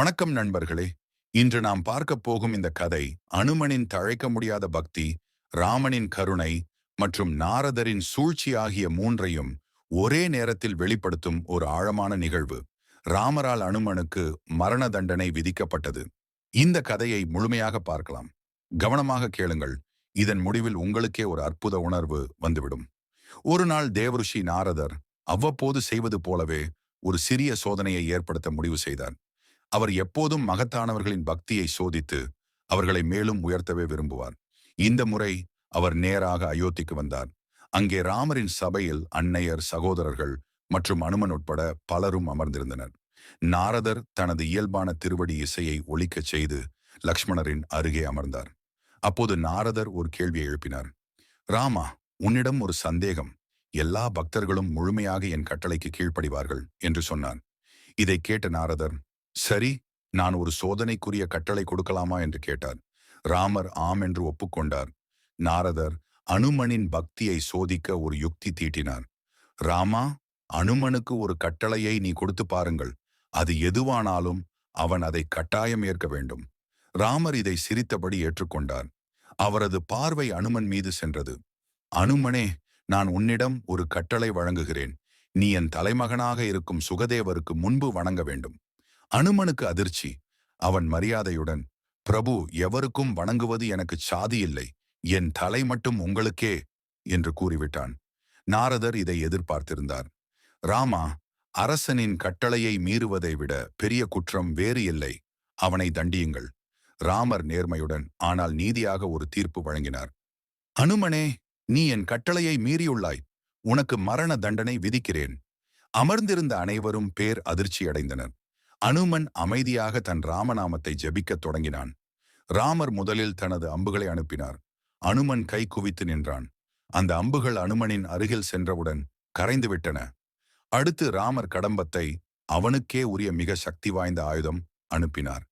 வணக்கம் நண்பர்களே. இன்று நாம் பார்க்க போகும் இந்த கதை அனுமனின் தழைக்க முடியாத பக்தி ராமனின் கருணை மற்றும் நாரதரின் சூழ்ச்சி ஆகிய மூன்றையும் ஒரே நேரத்தில் வெளிப்படுத்தும் ஒரு ஆழமான நிகழ்வு. ராமரால் அனுமனுக்கு மரண தண்டனை விதிக்கப்பட்டது. இந்த கதையை முழுமையாக பார்க்கலாம். கவனமாக கேளுங்கள். இதன் முடிவில் உங்களுக்கே ஒரு அற்புத உணர்வு வந்துவிடும். ஒரு நாள் தேவருஷி நாரதர் அவ்வப்போது செய்வது போலவே ஒரு சிறிய சோதனையை ஏற்படுத்த முடிவு செய்தார். அவர் எப்போதும் மகத்தானவர்களின் பக்தியை சோதித்து அவர்களை மேலும் உயர்த்தவே விரும்புவார். இந்த முறை அவர் நேராக அயோத்திக்கு வந்தார். அங்கே ராமரின் சபையில் அன்னையர் சகோதரர்கள் மற்றும் அனுமன் உட்பட பலரும் அமர்ந்திருந்தனர். நாரதர் தனது இயல்பான திருவடி இசையை ஒழிக்கச் செய்து லக்ஷ்மணரின் அருகே அமர்ந்தார். அப்போது நாரதர் ஒரு கேள்வியை எழுப்பினார். ராமா உன்னிடம் ஒரு சந்தேகம். எல்லா பக்தர்களும் முழுமையாக என் கட்டளைக்கு கீழ்ப்படிவார்கள் என்று சொன்னார். இதை கேட்ட நாரதர் சரி நான் ஒரு சோதனைக்குரிய கட்டளை கொடுக்கலாமா? என்று கேட்டார். ராமர் ஆம் என்று ஒப்புக்கொண்டார். நாரதர் அனுமனின் பக்தியை சோதிக்க ஒரு யுக்தி தீட்டினார். ராமா அனுமனுக்கு ஒரு கட்டளையை நீ கொடுத்து பாருங்கள். அது எதுவானாலும் அவன் அதை கட்டாயம் ஏற்க வேண்டும். ராமர் இதை சிரித்தபடி ஏற்றுக்கொண்டார். அவரது பார்வை அனுமன் மீது சென்றது. அனுமனே நான் உன்னிடம் ஒரு கட்டளை வழங்குகிறேன். நீ என் தலைமகனாக இருக்கும் சுகதேவருக்கு முன்பு வணங்க வேண்டும். அனுமனுக்கு அதிர்ச்சி. அவன் மரியாதையுடன் பிரபு எவருக்கும் வணங்குவது எனக்கு சாதி இல்லை. என் தலை மட்டும் உங்களுக்கே என்று கூறிவிட்டான். நாரதர் இதை எதிர்பார்த்திருந்தார். ராமா அரசனின் கட்டளையை மீறுவதை விட பெரிய குற்றம் வேறு இல்லை. அவனை தண்டியுங்கள். ராமர் நேர்மையுடன் ஆனால் நீதியாக ஒரு தீர்ப்பு வழங்கினார். அனுமனே நீ என் கட்டளையை மீறியுள்ளாய். உனக்கு மரண தண்டனை விதிக்கிறேன். அமர்ந்திருந்த அனைவரும் பேர் அதிர்ச்சியடைந்தனர். அனுமன் அமைதியாக தன் ராமநாமத்தை ஜபிக்கத் தொடங்கினான். ராமர் முதலில் தனது அம்புகளை அனுப்பினார். அனுமன் கை குவித்து நின்றான். அந்த அம்புகள் அனுமனின் அருகில் சென்றவுடன் கரைந்துவிட்டன அடுத்து ராமர் கடம்பத்தை அவனுக்கே உரிய மிக சக்தி வாய்ந்த ஆயுதம் அனுப்பினார்.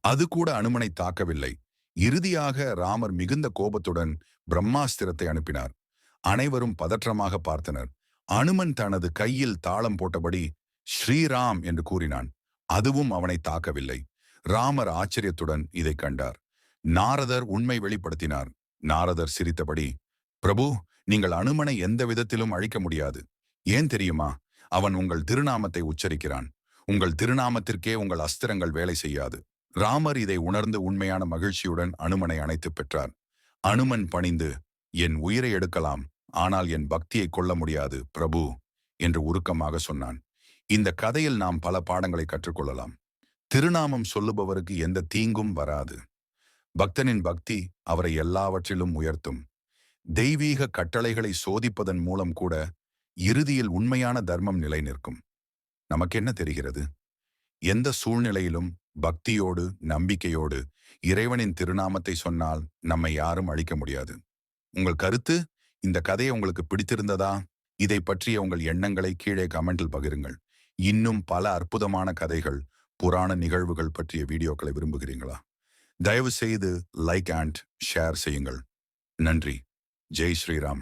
அது கூட அனுமனை தாக்கவில்லை. இறுதியாக ராமர் மிகுந்த கோபத்துடன் பிரம்மாஸ்திரத்தை அனுப்பினார். அனைவரும் பதற்றமாக பார்த்தனர். அனுமன் தனது கையில் தாளம் போட்டபடி ஸ்ரீராம் என்று கூறினான். அதுவும் அவனை தாக்கவில்லை. ராமர் ஆச்சரியத்துடன் இதை கண்டார். நாரதர் உண்மை வெளிப்படுத்தினார். நாரதர் சிரித்தபடி பிரபு நீங்கள் அனுமனை எந்த விதத்திலும் அழிக்க முடியாது. ஏன் தெரியுமா? அவன் உங்கள் திருநாமத்தை உச்சரிக்கிறான். உங்கள் திருநாமத்திற்கே உங்கள் அஸ்திரங்கள் வேலை செய்யாது. ராமர் இதை உணர்ந்து உண்மையான மகிழ்ச்சியுடன் அனுமனை அணைத்து பெற்றார். அனுமன் பணிந்து என் உயிரை எடுக்கலாம். ஆனால் என் பக்தியை கொள்ள முடியாது பிரபு என்று உருக்கமாக சொன்னான். இந்த கதையில் நாம் பல பாடங்களை கற்றுக்கொள்ளலாம். திருநாமம் சொல்லுபவருக்கு எந்த தீங்கும் வராது. பக்தனின் பக்தி அவரை எல்லாவற்றிலும் உயர்த்தும். தெய்வீக கட்டளைகளை சோதிப்பதன் மூலம் கூட இறுதியில் உண்மையான தர்மம் நிலை நிற்கும் நமக்கு என்ன தெரிகிறது? எந்த சூழ்நிலையிலும் பக்தியோடு நம்பிக்கையோடு இறைவனின் திருநாமத்தை சொன்னால் நம்மை யாரும் அழிக்க முடியாது. உங்கள் கருத்து? இந்த கதையை உங்களுக்கு பிடித்திருந்ததா? இதை பற்றிய உங்கள் எண்ணங்களை கீழே கமெண்டில் பகிருங்கள். இன்னும் பல அற்புதமான கதைகள் புராண நிகழ்வுகள் பற்றிய வீடியோக்களை விரும்புகிறீங்களா? தயவு செய்து லைக் அண்ட் ஷேர் செய்யுங்கள். நன்றி. ஜெய் ஸ்ரீராம்.